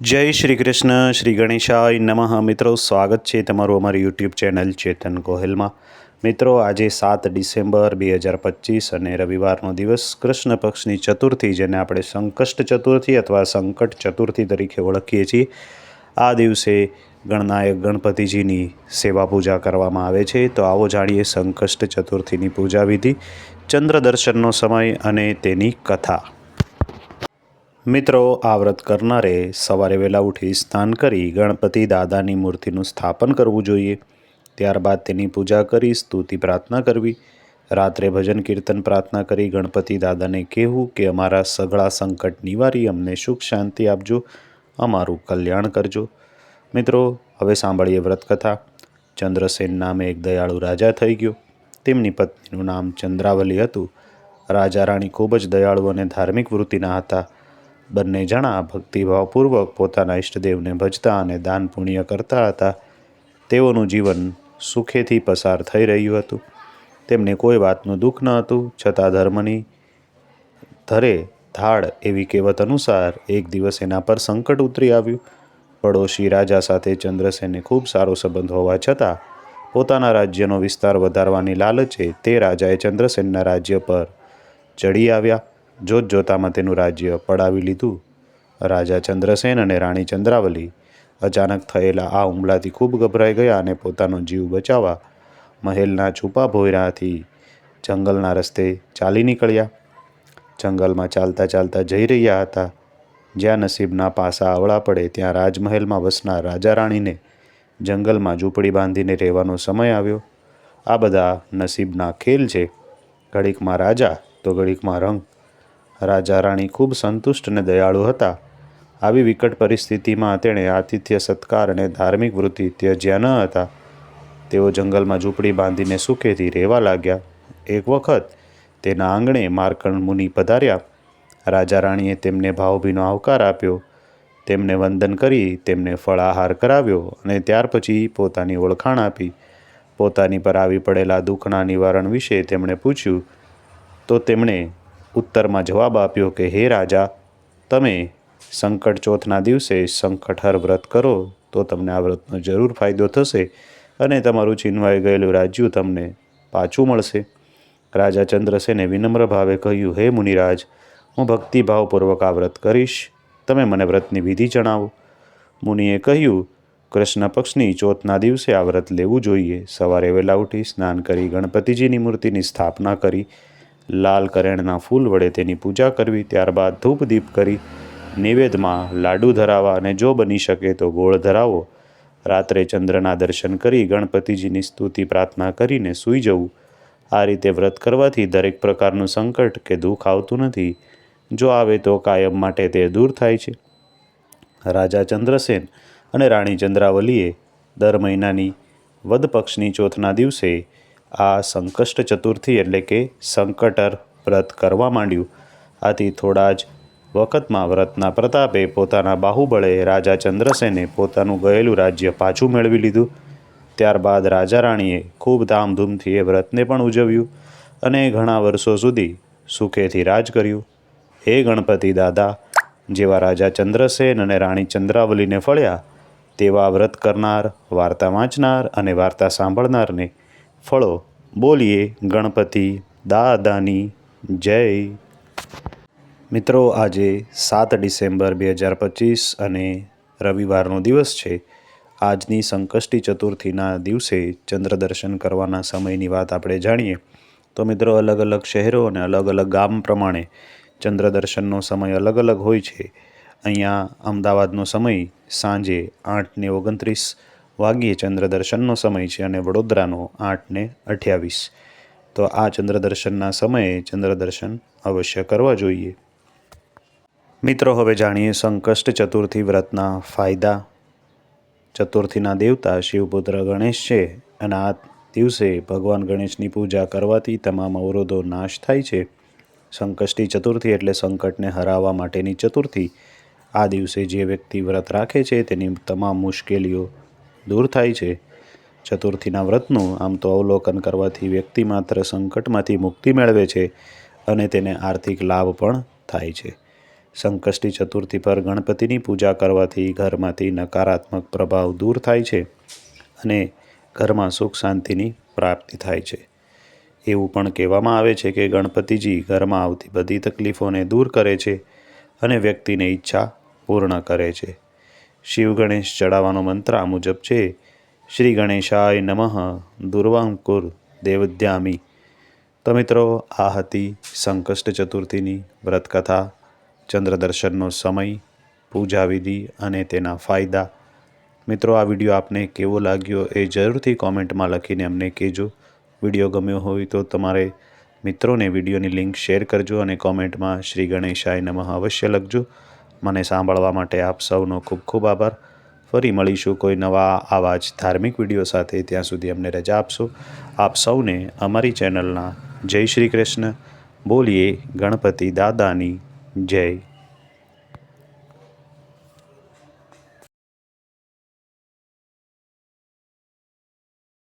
જય શ્રી કૃષ્ણ, શ્રી ગણેશાય નમઃ. મિત્રો, સ્વાગત છે તમારું અમારી યુટ્યુબ ચેનલ ચેતન ગોહિલમાં. મિત્રો, આજે સાત ડિસેમ્બર બે હજાર પચીસ અને રવિવારનો દિવસ કૃષ્ણ પક્ષની ચતુર્થી, જેને આપણે સંકષ્ટ ચતુર્થી અથવા સંકટ ચતુર્થી તરીકે ઓળખીએ છીએ. આ દિવસે ગણનાયક ગણપતિજીની સેવા પૂજા કરવામાં આવે છે. તો આવો જાણીએ સંકષ્ટ ચતુર્થીની પૂજા વિધિ ચંદ્ર દર્શનનો સમય અને તેની કથા. મિત્રો, આ વ્રત કરનારે સવારે વહેલા ઉઠી સ્નાન કરી ગણપતિ દાદાની મૂર્તિનું સ્થાપન કરવું જોઈએ. ત્યારબાદ તેની પૂજા કરી સ્તુતિ પ્રાર્થના કરવી. રાત્રે ભજન કીર્તન પ્રાર્થના કરી ગણપતિ દાદાને કહેવું કે, અમારા સઘળા સંકટ નિવારી અમને સુખ શાંતિ આપજો, અમારું કલ્યાણ કરજો. મિત્રો, હવે સાંભળીએ વ્રતકથા. ચંદ્રસેન નામે એક દયાળુ રાજા થઈ ગયો. તેમની પત્નીનું નામ ચંદ્રાવલી હતું. રાજા રાણી ખૂબ જ દયાળુ અને ધાર્મિક વૃત્તિના હતા. બંને જણા ભક્તિભાવપૂર્વક પોતાના ઈષ્ટદેવને ભજતા અને દાન પુણ્ય કરતા હતા. તેઓનું જીવન સુખેથી પસાર થઈ રહ્યું હતું. તેમને કોઈ વાતનું દુઃખ ન હતું, છતાં ધર્મની ધરે ધાડ એવી કહેવત અનુસાર એક દિવસ એના પર સંકટ ઉતરી આવ્યું. પડોશી રાજા સાથે ચંદ્રસેને ખૂબ સારો સંબંધ હોવા છતાં પોતાના રાજ્યનો વિસ્તાર વધારવાની લાલચે તે રાજાએ ચંદ્રસેનના રાજ્ય પર ચડી આવ્યા. જોત જોતામાં તેનું રાજ્ય પડાવી લીધું. રાજા ચંદ્રસેન અને રાણી ચંદ્રાવલી અચાનક થયેલા આ હુમલાથી ખૂબ ગભરાઈ ગયા અને પોતાનો જીવ બચાવવા મહેલના છુપા ભોયરાથી જંગલના રસ્તે ચાલી નીકળ્યા. જંગલમાં ચાલતા ચાલતા જઈ રહ્યા હતા. જ્યાં નસીબના પાસા આવડા પડે ત્યાં રાજમહેલમાં વસનાર રાજા રાણીને જંગલમાં ઝૂંપડી બાંધીને રહેવાનો સમય આવ્યો. આ બધા નસીબના ખેલ છે. ઘડીકમાં રાજા તો ઘડીકમાં રંગ. રાજા રાણી ખૂબ સંતુષ્ટ અને દયાળુ હતા. આવી વિકટ પરિસ્થિતિમાં તેણે આતિથ્ય સત્કાર અને ધાર્મિક વૃત્તિ ત્યજ્યા ન હતા. તેઓ જંગલમાં ઝૂંપડી બાંધીને સુખેથી રહેવા લાગ્યા. એક વખત તેના આંગણે માર્કણ મુનિ પધાર્યા. રાજા રાણીએ તેમને ભાવભીનો આવકાર આપ્યો. તેમને વંદન કરી, તેમને ફળાહાર કરાવ્યો અને ત્યાર પછી પોતાની ઓળખાણ આપી. પોતાની પર આવી પડેલા દુઃખના નિવારણ વિશે તેમણે પૂછ્યું, તો તેમણે ઉત્તરમાં જવાબ આપ્યો કે, હે રાજા, તમે સંકટ ચોથના દિવસે સંકટહર વ્રત કરો, તો તમને આ વ્રતનો જરૂર ફાયદો થશે અને તમારું છીનવાઈ ગયેલું રાજ્યું તમને પાછું મળશે. રાજા ચંદ્રસેને વિનમ્ર ભાવે કહ્યું, હે મુનિરાજ, હું ભક્તિભાવપૂર્વક આ વ્રત કરીશ. તમે મને વ્રતની વિધિ જણાવો. મુનિએ કહ્યું, કૃષ્ણ પક્ષની ચોથના દિવસે આ વ્રત લેવું જોઈએ. સવારે વહેલા ઉઠી સ્નાન કરી ગણપતિજીની મૂર્તિની સ્થાપના કરી લાલ કરેણના ફૂલ વડે તેની પૂજા કરવી, ત્યારબાદ ધૂપ દીપ કરી નિવેદમાં લાડુ ધરાવવા અને જો બની શકે તો ગોળ ધરાવો. રાત્રે ચંદ્રના દર્શન કરી ગણપતિજીની સ્તુતિ પ્રાર્થના કરીને સૂઈ જવું. આ રીતે વ્રત કરવાથી દરેક પ્રકારનું સંકટ કે દુઃખ આવતું નથી. જો આવે તો કાયમ માટે તે દૂર થાય છે. રાજા ચંદ્રસેન અને રાણી ચંદ્રાવલીએ દર મહિનાની વદ પક્ષની ચોથના દિવસે આ સંકષ્ટ ચતુર્થી એટલે કે સંકટર વ્રત કરવા માંડ્યું. આથી થોડા જ વખતમાં વ્રતના પ્રતાપે પોતાના બાહુબળે રાજા ચંદ્રસેને પોતાનું ગયેલું રાજ્ય પાછું મેળવી લીધું. ત્યારબાદ રાજા રાણીએ ખૂબ ધામધૂમથી એ વ્રતને પણ ઉજવ્યું અને ઘણા વર્ષો સુધી સુખેથી રાજ કર્યું. હે ગણપતિ દાદા જેવા રાજા ચંદ્રસેન અને રાણી ચંદ્રાવલીને ફળ્યા, તેવા વ્રત કરનાર, વાર્તા વાંચનાર અને વાર્તા સાંભળનારને ફળો. બોલીએ, ગણપતિ, દાદાની જય. મિત્રો, આજે સાત ડિસેમ્બર બે હજાર પચીસ અને રવિવારનો દિવસ છે. આજની સંકષ્ટી ચતુર્થીના દિવસે ચંદ્ર દર્શન કરવાના સમયની વાત આપણે જાણીએ. તો મિત્રો, અલગ અલગ શહેરો અને અલગ અલગ ગામ પ્રમાણે ચંદ્ર દર્શનનો સમય અલગ અલગ હોય છે. અહીંયા અમદાવાદનો સમય સાંજે આઠને ઓગણત્રીસ વાગ્યે ચંદ્ર દર્શનનો સમય છે અને વડોદરાનો આઠને અઠ્યાવીસ. તો આ ચંદ્રદર્શનના સમયે ચંદ્ર દર્શન અવશ્ય કરવા જોઈએ. મિત્રો, હવે જાણીએ સંકષ્ટ ચતુર્થી વ્રતના ફાયદા. ચતુર્થીના દેવતા શિવપુત્ર ગણેશ છે અને આ દિવસે ભગવાન ગણેશની પૂજા કરવાથી તમામ અવરોધો નાશ થાય છે. સંકષ્ટી ચતુર્થી એટલે સંકટને હરાવવા માટેની ચતુર્થી. આ દિવસે જે વ્યક્તિ વ્રત રાખે છે તેની તમામ મુશ્કેલીઓ દૂર થાય છે. ચતુર્થીના વ્રતનું આમ તો અવલોકન કરવાથી વ્યક્તિ માત્ર સંકટમાંથી મુક્તિ મેળવે છે અને તેને આર્થિક લાભ પણ થાય છે. સંકષ્ટી ચતુર્થી પર ગણપતિની પૂજા કરવાથી ઘરમાંથી નકારાત્મક પ્રભાવ દૂર થાય છે અને ઘરમાં સુખ શાંતિની પ્રાપ્તિ થાય છે. એવું પણ કહેવામાં આવે છે કે ગણપતિજી ઘરમાં આવતી બધી તકલીફોને દૂર કરે છે અને વ્યક્તિને ઈચ્છા પૂર્ણ કરે છે. શિવ ગણેશ ચડાવવાનો મંત્ર આ મુજબ છે. શ્રી ગણેશાય નમઃ. દુર્વાંકુર દેવદ્યામી. તો મિત્રો, આ હતી સંકષ્ટ ચતુર્થીની વ્રતકથા. ચંદ્ર દર્શનનો સમય, પૂજા વિધિ અને તેના ફાયદા. મિત્રો, આ વીડિયો આપને કેવો લાગ્યો એ જરૂરથી કોમેન્ટમાં લખીને અમને કહેજો. વીડિયો ગમ્યો હોય તો તમારે મિત્રોને વિડીયોની લિંક શેર કરજો અને કોમેન્ટમાં શ્રી ગણેશાય નમઃ અવશ્ય લખજો. મને સાંભળવા માટે આપ સૌનો ખૂબ ખૂબ આભાર. ફરી મળીશું કોઈ નવા આવા જ ધાર્મિક વીડિયો સાથે. ત્યાં સુધી અમને રજા આપશો. આપ સૌને અમારી ચેનલના જય શ્રી કૃષ્ણ. બોલીએ ગણપતિ દાદાની જય.